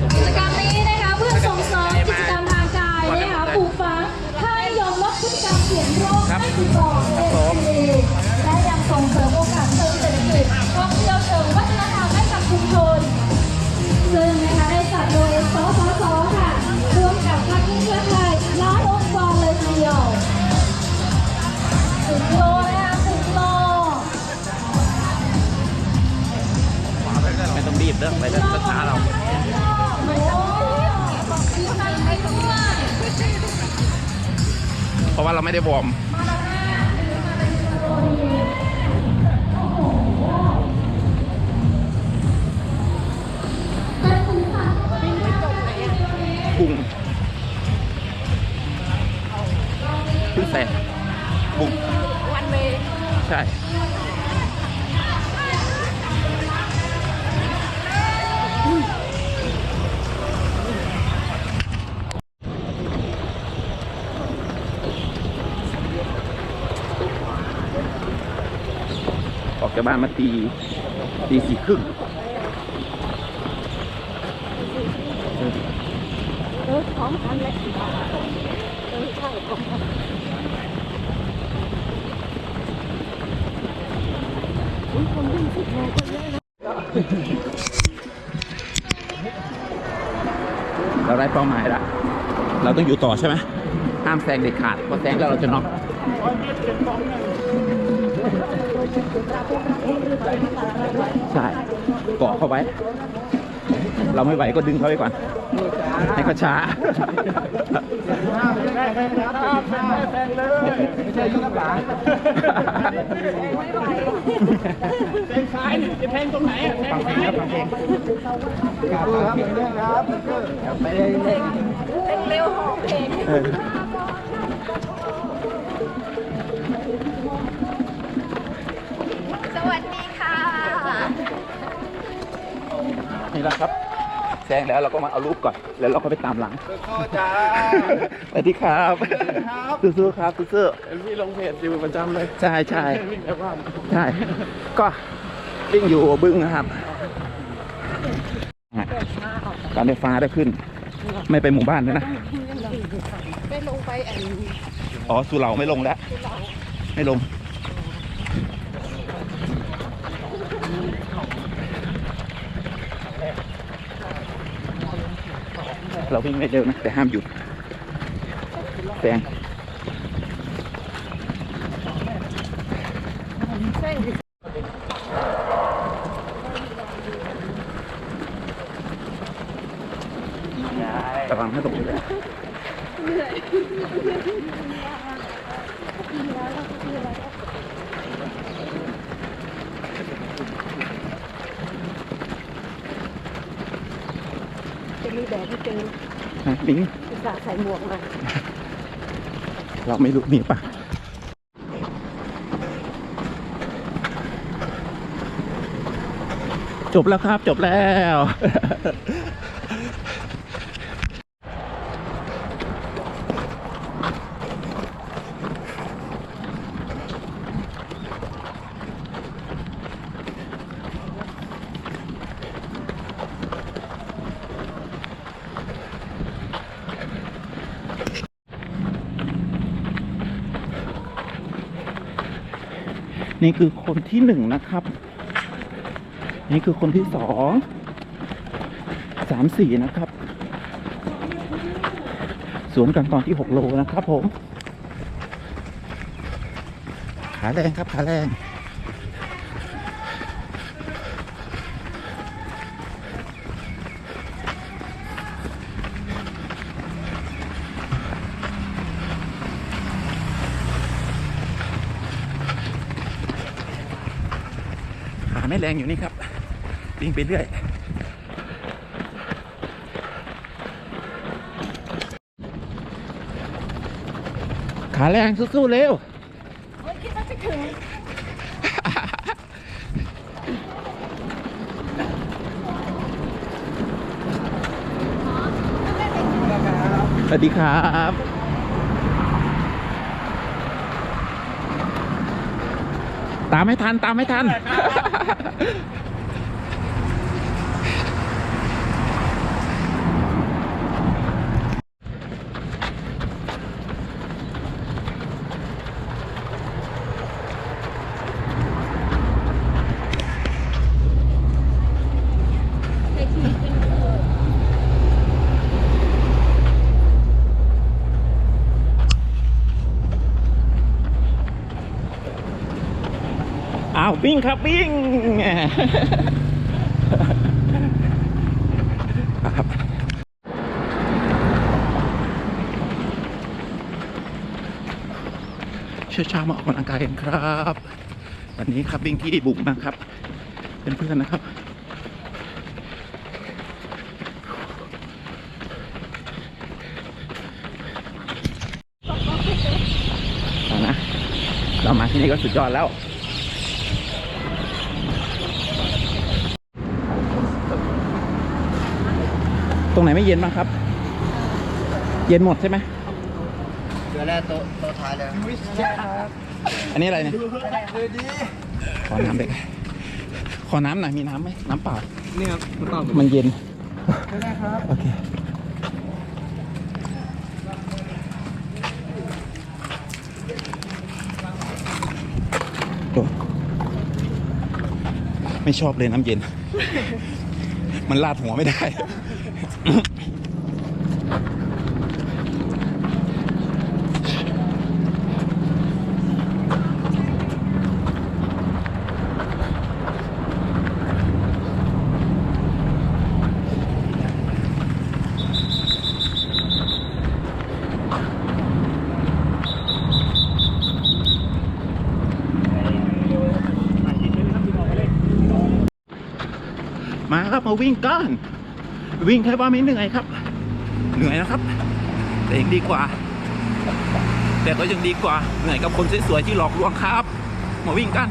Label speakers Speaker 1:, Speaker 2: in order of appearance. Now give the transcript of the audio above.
Speaker 1: สมบูรณ์ ราะว่าเราไม่ได้วอร์มบุ้ง บ้านมาตีตีสี่ครึ่ง
Speaker 2: เออพร้อมกันเลยเออใช่พร้อมกันอุ๊ยคนวิ่งสิบโลก็เยอะนะ
Speaker 1: เราได้เป้าหมายแล้วเราต้องอยู่ต่อใช่ไหมห้ามแซงเด็ดขาดเพราะแซงแล้วเราจะน็อก ใช่เกาะเข้าไว้ เราไม่ไหวก็ดึงเขาไว้ก่อน ให้เขาช้า
Speaker 3: ไม่ใช่ยุคหลัง
Speaker 2: ไม่ไหว
Speaker 3: เพงซ้ายนี่จะเพงตรงไหนอะเพงซ้ายฟังเพลงครับครับเพลงครับไปเลย
Speaker 2: เพลงเพลงเร็วหอบเพลง
Speaker 1: นี่แหละครับแซงแล้วเราก็มาเอารูปก่อน แล้วเราก็ไปตามหลัง
Speaker 3: เข้าจ้า
Speaker 1: สวัสดีครับ
Speaker 3: ครับ
Speaker 1: สู้ๆครับสู้
Speaker 3: พี่ลงเพจอยู่ประจำเลย
Speaker 1: ๆใช่ใช่
Speaker 3: วิ่งแต่ว่า
Speaker 1: ใช่ ก็วิ่งอยู่บึงนะครับ การไฟฟ้าได้ขึ้น ไม่ไปหมู่บ้านแล้วนะ
Speaker 2: ไปลงไปแอน
Speaker 1: อ๋อสุเหร่าไม่ลงแล้ว ไม่ลง เราวิ่งไม่เร็วนะแต่ห้ามหยุดแซง
Speaker 2: เส้น
Speaker 1: ระวังให้ตกเลย
Speaker 2: จะมีแดดที่เจอ
Speaker 1: ฮะนี่
Speaker 2: อุตส่าห์ใส่หมวกมา
Speaker 1: เราไม่รู้มีปะจบแล้วครับ จบแล้ว นี่คือคนที่หนึ่งนะครับ นี่คือคนที่สองสามสี่นะครับสวนกันตอนที่หกโลนะครับผม ขาแรงครับ ขาแรง ขาไม่แรงอยู่นี่ครับวิ่งไปเรื่อยขาแรงสู้ๆเร็ว
Speaker 2: โอ้ยคิดว่าจะถึง
Speaker 1: สวัสดีครับ ตามไม่ทันตามไม่ทัน วิ่งครับวิ่งเช้าๆมาออกกำลังกายกันครับ วันนี้ครับวิ่งที่บุ๋มนะครับ เป็นเพื่อนนะครับนะเรามาที่นี่ก็สุดยอดแล้ว รงไหนไม่เย็นบ้างครับ เย็นหมดใช่ไหม
Speaker 3: เดี๋ยวแรกโต๊ะโต๊ะท้ายเลย
Speaker 1: อันนี้อะไรเนี่ยขอน้ำเด็กขอน้ำหน่อยมีน้ำไหมน้ำเปล่า
Speaker 3: นี่ครับตอบ
Speaker 1: มันเย็น
Speaker 3: ได้ครับ
Speaker 1: โอเคโอ้ไม่ชอบเลยน้ำเย็น มันลาดหัวไม่ได้ มาครับมาวิ่งกัน วิ่งแค่ว่าไม่เหนื่อยครับ เหนื่อยนะครับ แต่ยังดีกว่า แต่ก็ยังดีกว่าเหนื่อยกับคนสวยๆที่หลอกลวงครับ มาวิ่งกัน